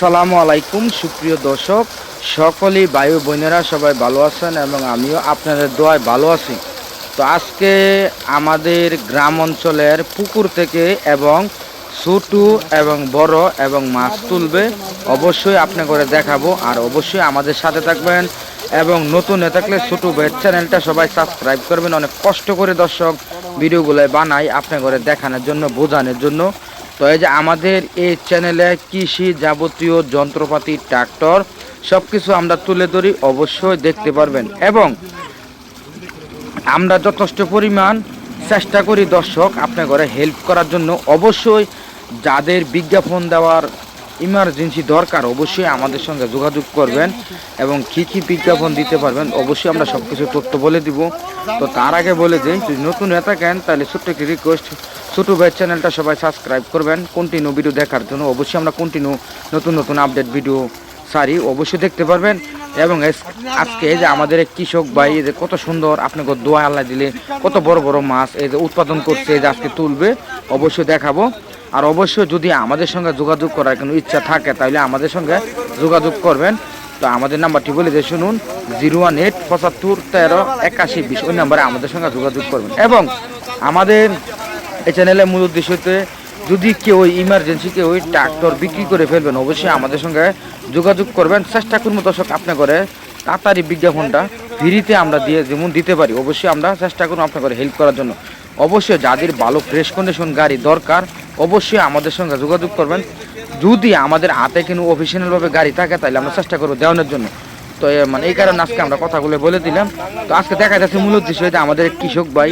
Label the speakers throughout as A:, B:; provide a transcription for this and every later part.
A: আসসালামু আলাইকুম, সুপ্রিয় দর্শক। সকলেই বায়ু বোনেরা সবাই ভালো আছেন এবং আমিও আপনাদের দোয়ায় ভালো আছি। তো আজকে আমাদের গ্রাম অঞ্চলের পুকুর থেকে এবং ছোটু এবং বড় এবং মাছ তুলবে, অবশ্যই আপনি করে দেখাবো আর অবশ্যই আমাদের সাথে থাকবেন এবং নতুন হয়ে থাকলে ছোটু ভাইয়ের চ্যানেলটা সবাই সাবস্ক্রাইব করবেন। অনেক কষ্ট করে দর্শক ভিডিওগুলো বানাই আপনি করে দেখানোর জন্য, বোঝানোর জন্য। তো এই যে আমাদের এই চ্যানেলে কৃষি যাবতীয় যন্ত্রপাতি ট্রাক্টর সব কিছু আমরা তুলে ধরি, অবশ্যই দেখতে পারবেন। এবং আমরা যথেষ্ট পরিমাণ চেষ্টা করি দর্শক আপনার ঘরে হেল্প করার জন্য। অবশ্যই যাদের বিজ্ঞাপন দেওয়ার ইমার্জেন্সি দরকার, অবশ্যই আমাদের সঙ্গে যোগাযোগ করবেন এবং কী কী বিজ্ঞাপন দিতে পারবেন, অবশ্যই আমরা সব কিছু তথ্য বলে দিব। তো তার আগে বলে দিই যদি নতুন হয়ে থাকেন, তাহলে ছোট্ট একটি রিকোয়েস্ট ছোটো ভাইয়ের চ্যানেলটা সবাই সাবস্ক্রাইব করবেন কন্টিনিউ ভিডিও দেখার জন্য। অবশ্যই আমরা কন্টিনিউ নতুন নতুন আপডেট ভিডিও সারি অবশ্যই দেখতে পারবেন। এবং আজকে যে আমাদের কৃষক ভাই, এই যে কত সুন্দর, আপনাকে দোয়া আল্লাহ দিলে, কত বড় বড় মাছ এই যে উৎপাদন করছে, এই যে আজকে তুলবে, অবশ্যই দেখাবো। আর অবশ্যই যদি আমাদের সঙ্গে যোগাযোগ করার কোনো ইচ্ছা থাকে, তাহলে আমাদের সঙ্গে যোগাযোগ করবেন। তো আমাদের নাম্বারটি বলে দিয়ে শুনুন, জিরো ওয়ান এইট পঁচাত্তর তেরো একাশি বিশ। ওই নাম্বারে আমাদের সঙ্গে যোগাযোগ করবেন। এবং আমাদের এই চ্যানেলের মূল উদ্দেশ্য হতে যদি কেউ ইমার্জেন্সি কেউ ট্রাক্টর বিক্রি করে ফেলবেন, অবশ্যই আমাদের সঙ্গে যোগাযোগ করবেন। চেষ্টা করব দর্শক আপনার করে তাড়াতাড়ি বিজ্ঞাপনটা ফ্রিতে আমরা দিয়ে যেমন দিতে পারি, অবশ্যই আমরা চেষ্টা করব আপনার করে হেল্প করার জন্য। অবশ্যই যাদের ভালো ফ্রেশ কন্ডিশন গাড়ি দরকার অবশ্যই আমাদের সঙ্গে যোগাযোগ করবেন। যদি আমাদের হাতে কিন্তু অফিসিয়ালভাবে গাড়ি থাকে, তাহলে আমরা চেষ্টা করব দেওয়ানোর জন্য। তো মানে এই কারণে আজকে আমরা কথাগুলো বলে দিলাম। তো আজকে দেখা যাচ্ছে মূল উদ্দেশ্য যে আমাদের কৃষক ভাই,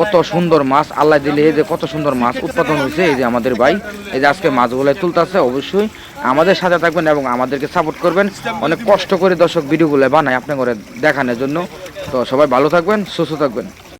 A: কত সুন্দর মাছ, আল্লাহ দিলে এই যে কত সুন্দর মাছ উৎপাদন হয়েছে, এই যে আমাদের ভাই, এই যে আজকে মাছগুলো তুলতেছে, অবশ্যই আমাদের সাথে থাকবেন এবং আমাদেরকে সাপোর্ট করবেন। অনেক কষ্ট করে দর্শক ভিডিওগুলো বানায় আপনার করে দেখানোর জন্য। তো সবাই ভালো থাকবেন, সুস্থ থাকবেন।